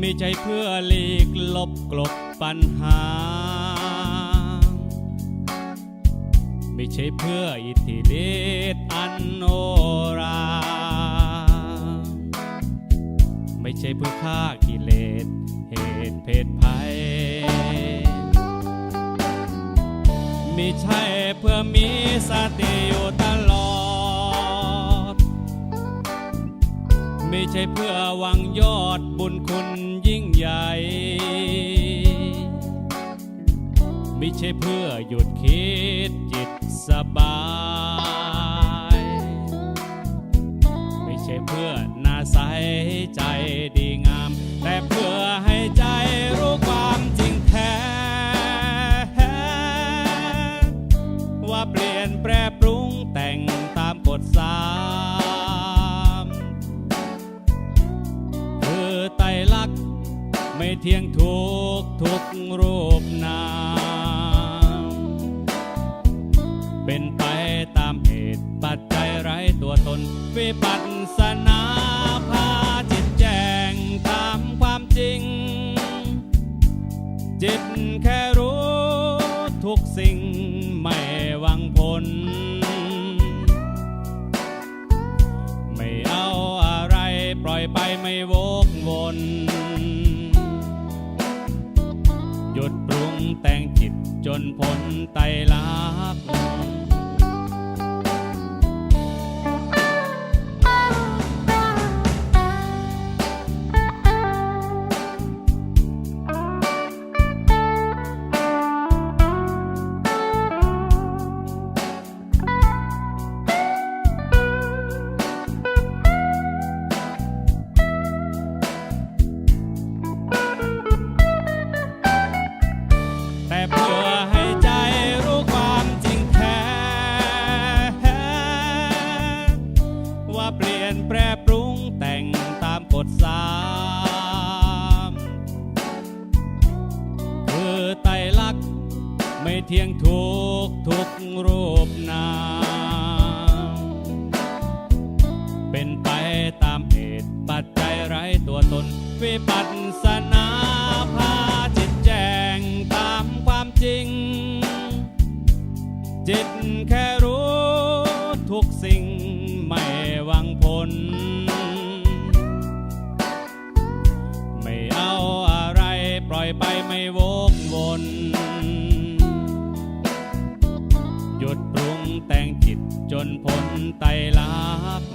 ไม่ใช่เพื่อหลีกลบกลบปัญหา ไม่ใช่เพื่ออิทธิฤทธิ์อันโนรา ไม่ใช่เพื่อฆ่ากิเลสเหตุเพศภัย ไม่ใช่เพื่อมีสติอยู่ตลอด ไม่ใช่เพื่อหวังยอดบุญคุณยิ่งใหญ่ ไม่ใช่เพื่อหยุดคิดจิตสบาย ไม่ใช่เพื่อนาใสใจดีงาม แต่เพื่อให้ใจรู้ความจริงแท้ว่าเปลี่ยน เที่ยงทุกทุกรูปนาม เป็นไปตามเหตุปัจจัยไร้ตัวตน วิปัสสนาพาจิตแจงตามความจริง จิตแค่รู้ทุกสิ่งไม่หวังผลไม่เอาอะไรปล่อยไปไม่วกวน แต่งจิตจนพ้นไตรลักษ นแปรปรุงแต่งตามกฎสามคือไตลักษณ์ไม่เที่ยงทุกทุกรูปนาม เป็นไปตามเหตุปัจจัยไร้ตัวตน วิปัสสนาพาจิตแจงตามความจริง จิตแค่รู้ทุกสิ่ง น ไม่เอาอะไรปล่อยไปไม่วกวนหยุดปรุงแต่งจิตจนพ้นไตลักษณ์